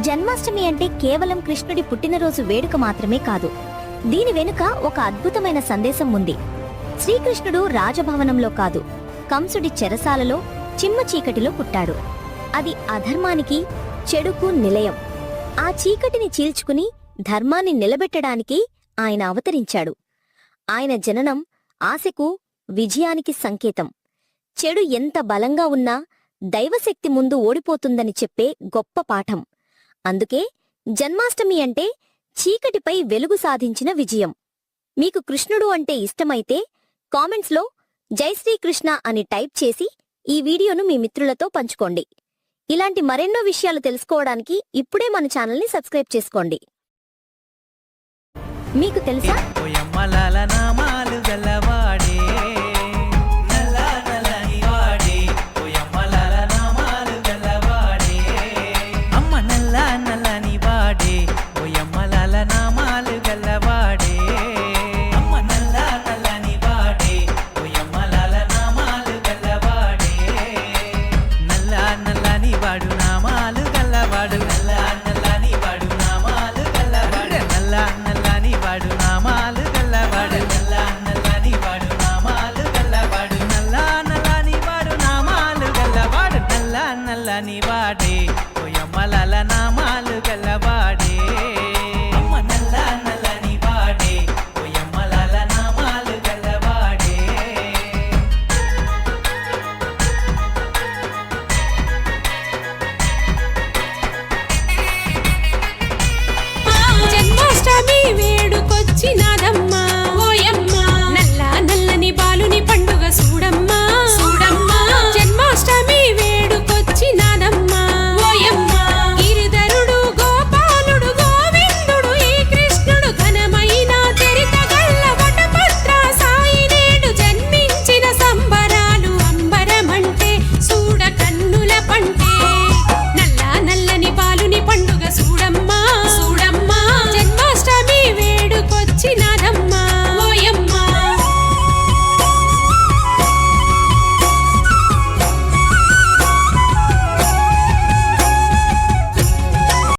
జన్మాష్టమి అంటే కేవలం కృష్ణుడి పుట్టినరోజు వేడుక మాత్రమే కాదు. దీని వెనుక ఒక అద్భుతమైన సందేశం ఉంది. శ్రీకృష్ణుడు రాజభవనంలో కాదు కంసుడి చెరసాలలో చిమ్మ చీకటిలో పుట్టాడు. అది అధర్మానికి చెడుకు నిలయం. ఆ చీకటిని చీల్చుకుని ధర్మాన్ని నిలబెట్టడానికి ఆయన అవతరించాడు. ఆయన జననం ఆశకు విజయానికి సంకేతం. చెడు ఎంత బలంగా ఉన్నా దైవశక్తి ముందు ఓడిపోతుందని చెప్పే గొప్ప పాఠం. అందుకే జన్మాష్టమి అంటే చీకటిపై వెలుగు సాధించిన విజయం. మీకు కృష్ణుడు అంటే ఇష్టమైతే కామెంట్స్లో జై శ్రీకృష్ణ అని టైప్ చేసి ఈ వీడియోను మీ మిత్రులతో పంచుకోండి. ఇలాంటి మరెన్నో విషయాలు తెలుసుకోవడానికి ఇప్పుడే మన ఛానల్ని సబ్స్క్రైబ్ చేసుకోండి. మీకు తెలుసా? ni va.